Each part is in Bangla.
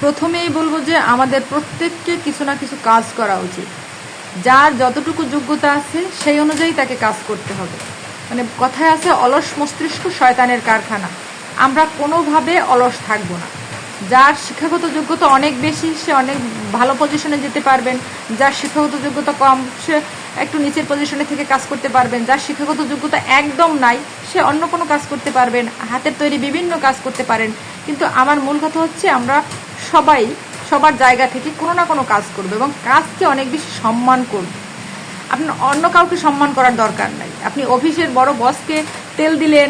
প্রথমেই বলব যে আমাদের প্রত্যেককে কিছু না কিছু কাজ করা উচিত। যার যতটুকু যোগ্যতা আছে, সেই অনুযায়ী তাকে কাজ করতে হবে। মানে কথায় আছে, অলস মস্তিষ্ক শয়তানের কারখানা। আমরা কোনোভাবে অলস থাকব না। যার শিক্ষাগত যোগ্যতা অনেক বেশি, সে অনেক ভালো পজিশনে যেতে পারবেন। যার শিক্ষাগত যোগ্যতা কম, সে একটু নিচের পজিশনে থেকে কাজ করতে পারবেন। যার শিক্ষাগত যোগ্যতা একদম নাই, সে অন্য কোনো কাজ করতে পারবেন। হাতের তৈরি বিভিন্ন কাজ করতে পারেন। কিন্তু আমার মূল কথা হচ্ছে, আমরা সবাই সবার জায়গা থেকে কোনো না কোনো কাজ করবে এবং কাজকে অনেক বেশি সম্মান করবে। আপনার অন্য কাউকে সম্মান করার দরকার নাই। আপনি অফিসের বড় বসকে তেল দিলেন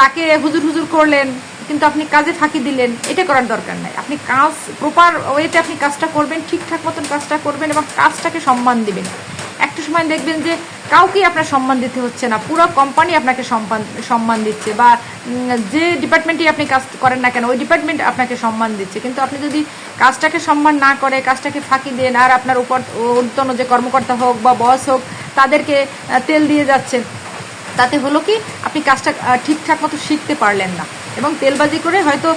তাকে হুজুর হুজুর করলেন, কিন্তু আপনি কাজে ফাঁকি দিলেন, এটা করার দরকার নাই। আপনি কাজ প্রপার ওয়েতে আপনি কাজটা করবেন, ঠিকঠাক মতন কাজটা করবেন এবং কাজটাকে সম্মান দিবেন। একটা সময় দেখবেন যে কাউকেই আপনার সম্মান দিতে হচ্ছে না। পুরো কোম্পানি আপনাকে সম্মান সম্মান দিচ্ছে বা যে ডিপার্টমেন্টই আপনি কাজ করেন না কেন, ওই ডিপার্টমেন্ট আপনাকে সম্মান দিচ্ছে। কিন্তু আপনি যদি কাজটাকে সম্মান না করে, কাজটাকে ফাঁকি দেন, আর আপনার উপর ঊর্ধ্বতন যে কর্মকর্তা হোক বা বস হোক, তাদেরকে তেল দিয়ে যাচ্ছেন, তাতে হলো কি, আপনি কাজটা ঠিকঠাক মতো শিখতে পারলেন না। এবং তেলবাজি করে হয়তো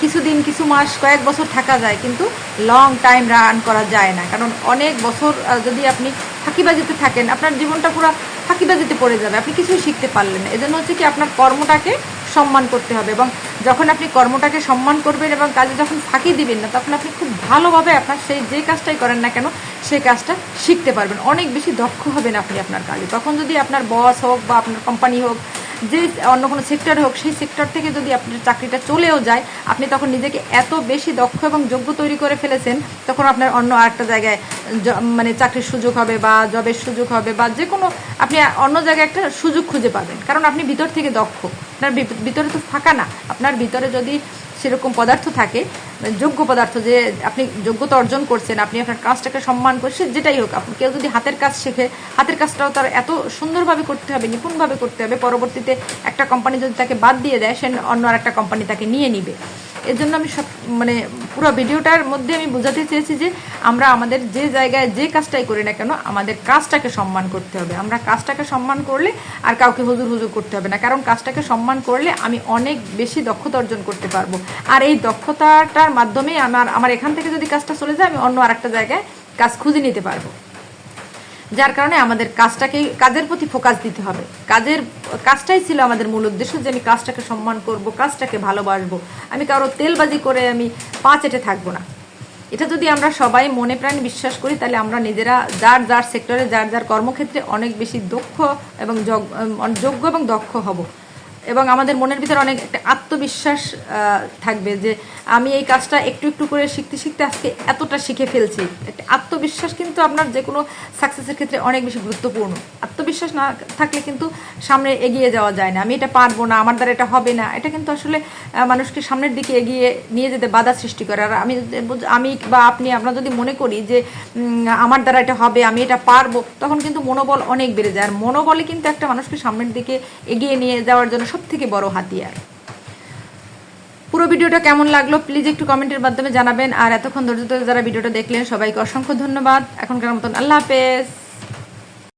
কিছুদিন, কিছু মাস, কয়েক বছর থাকা যায়, কিন্তু লং টাইম রান করা যায় না। কারণ অনেক বছর যদি আপনি ফাঁকিবাজিতে থাকেন, আপনার জীবনটা পুরো ফাঁকিবাজিতে পড়ে যাবে। আপনি কিছুই শিখতে পারলেন এজন্য হচ্ছে কি আপনার কর্মটাকে সম্মান করতে হবে এবং যখন আপনি কর্মটাকে সম্মান করবেন এবং কাজে যখন ফাঁকি দিবেন না, তখন আপনি খুব ভালোভাবে আপনার সেই যে কাজটাই করেন না কেন, সেই কাজটা শিখতে পারবেন। অনেক বেশি দক্ষ হবেন আপনি আপনার কাজে। তখন যদি আপনার বস হোক বা আপনার কোম্পানি হোক যে অন্য কোনো সেক্টর হোক, সেই সেক্টর থেকে যদি আপনার চাকরিটা চলেও যায়, আপনি তখন নিজেকে এত বেশি দক্ষ এবং যোগ্য তৈরি করে ফেলেছেন, তখন আপনার অন্য আরেকটা জায়গায় মানে চাকরির সুযোগ হবে বা জবের সুযোগ হবে বা যে কোনো, আপনি অন্য জায়গায় একটা সুযোগ খুঁজে পাবেন। কারণ আপনি ভিতর থেকে দক্ষ। আপনার ভিতরে তো ফাঁকা না। আপনার ভিতরে যদি সেরকম পদার্থ থাকে যোগ্য পদার্থ যে আপনি যোগ্যতা অর্জন করছেন, আপনি আপনার কাজটাকে সম্মান করছেন যেটাই হোক, আপনি কেউ যদি হাতের কাজ শেখে, হাতের কাজটাও তার এত সুন্দরভাবে করতে হবে, নিপুণভাবে করতে হবে, পরবর্তীতে একটা কোম্পানি যদি তাকে বাদ দিয়ে দেয়, সে অন্য আর একটা কোম্পানি তাকে নিয়ে নিবে। এর জন্য আমি সব মানে পুরো ভিডিওটার মধ্যে আমি বোঝাতে চেয়েছি যে আমরা আমাদের যে জায়গায় যে কাজটাই করি না কেন, আমাদের কাজটাকে সম্মান করতে হবে। আমরা কাজটাকে সম্মান করলে আর কাউকে হুজুর হুজুর করতে হবে না। কারণ কাজটাকে সম্মান করলে আমি অনেক বেশি দক্ষতা অর্জন করতে পারব। আর এই দক্ষতাটার মাধ্যমে আমার আমার এখান থেকে যদি কাজটা চলে যায়, আমি অন্য আরেকটা জায়গায় কাজ খুঁজে নিতে পারব। যার কারণে আমাদের কাজটাকে, কাজের প্রতি ফোকাস দিতে হবে। কাজের, কাজটাই ছিল আমাদের মূল উদ্দেশ্য যে আমি কাজটাকে সম্মান করব, কাজটাকে ভালোবাসবো। আমি কারও তেলবাজি করে আমি পা চেটে থাকব না। এটা যদি আমরা সবাই মনে প্রাণে বিশ্বাস করি, তাহলে আমরা নিজেরা যার যার সেক্টরে যার যার কর্মক্ষেত্রে অনেক বেশি দক্ষ এবং যোগ্য এবং দক্ষ হব। এবং আমাদের মনের ভিতরে অনেক একটা আত্মবিশ্বাস থাকবে যে আমি এই কাজটা একটু একটু করে শিখতে শিখতে আজকে এতটা শিখে ফেলছি। একটা আত্মবিশ্বাস কিন্তু আপনার যে কোনো সাকসেসের ক্ষেত্রে অনেক বেশি গুরুত্বপূর্ণ। আত্মবিশ্বাস না থাকলে কিন্তু সামনে এগিয়ে যাওয়া যায় না। আমি এটা পারব না, আমার দ্বারা এটা হবে না। এটা কিন্তু আসলে মানুষকে সামনের দিকে এগিয়ে নিয়ে যেতে বাধা সৃষ্টি করে। আর আমি আমি বা আপনি, আমরা যদি মনে করি যে আমার দ্বারা এটা হবে, আমি এটা পারব, তখন কিন্তু মনোবল অনেক বেড়ে যায়। আর মনোবলই কিন্তু একটা মানুষকে সামনের দিকে এগিয়ে নিয়ে যাওয়ার জন্য সব থেকে বড় হাতিয়ার। পুরো ভিডিওটা কেমন লাগল প্লিজ একটু কমেন্টের মাধ্যমে জানাবেন। আর এতক্ষণ ধৈর্য ধরে যারা ভিডিওটা দেখলেন, সবাইকে অসংখ্য ধন্যবাদ। এখনকার মতন আল্লাহ হাফেজ।